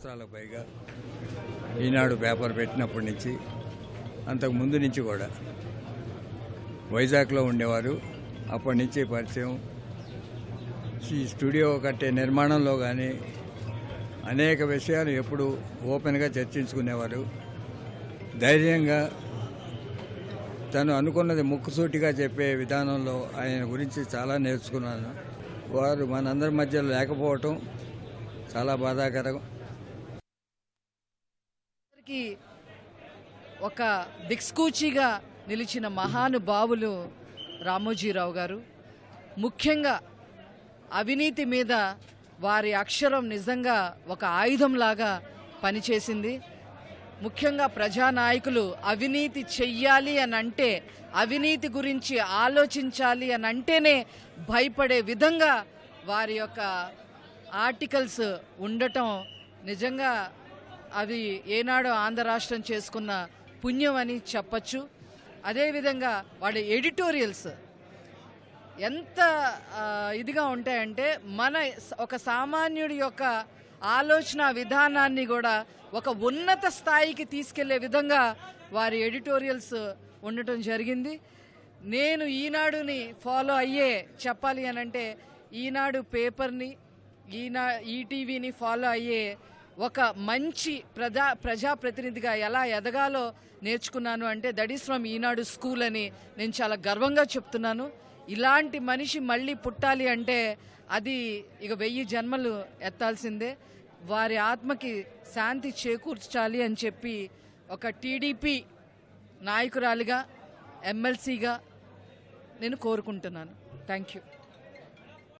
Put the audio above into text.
సంవత్సరాలకు పైగా ఈనాడు పేపర్ పెట్టినప్పటి నుంచి అంతకు ముందు నుంచి కూడా వైజాగ్లో ఉండేవారు. అప్పటి నుంచి పరిచయం. ఈ స్టూడియో కట్టే నిర్మాణంలో కానీ అనేక విషయాలు ఎప్పుడు ఓపెన్గా చర్చించుకునేవారు. ధైర్యంగా తను అనుకున్నది ముక్కుసూటిగా చెప్పే విధానంలో ఆయన గురించి చాలా నేర్చుకున్నాను. వారు మనందరి మధ్యలో లేకపోవటం చాలా బాధాకరం. దేశానికి ఒక దిక్స్కూచిగా నిలిచిన మహానుభావులు రామోజీరావు గారు. ముఖ్యంగా అవినీతి మీద వారి అక్షరం నిజంగా ఒక ఆయుధంలాగా పనిచేసింది. ముఖ్యంగా ప్రజానాయకులు అవినీతి చెయ్యాలి అని అంటే అవినీతి గురించి ఆలోచించాలి అని అంటేనే భయపడే విధంగా వారి యొక్క ఆర్టికల్స్ ఉండటం నిజంగా అవి ఏనాడో ఆంధ్ర రాష్ట్రం చేసుకున్న పుణ్యం అని చెప్పచ్చు. అదేవిధంగా వాళ్ళ ఎడిటోరియల్స్ ఎంత ఇదిగా ఉంటాయంటే మన ఒక సామాన్యుడి యొక్క ఆలోచన విధానాన్ని కూడా ఒక ఉన్నత స్థాయికి తీసుకెళ్ళే విధంగా వారి ఎడిటోరియల్స్ ఉండటం జరిగింది. నేను ఈనాడుని ఫాలో అయ్యే చెప్పాలి అని అంటే ఈనాడు పేపర్ని ఈనా ఈటీవీని ఫాలో అయ్యే ఒక మంచి ప్రజా ప్రజాప్రతినిధిగా ఎలా ఎదగాలో నేర్చుకున్నాను అంటే that is from Eenadu school అని నేను చాలా గర్వంగా చెప్తున్నాను. ఇలాంటి మనిషి మళ్ళీ పుట్టాలి అంటే అది ఇక వెయ్యి జన్మలు ఎత్తాల్సిందే. వారి ఆత్మకి శాంతి చేకూర్చాలి అని చెప్పి ఒక టీడీపీ నాయకురాలిగా ఎమ్మెల్సీగా నేను కోరుకుంటున్నాను. Thank you.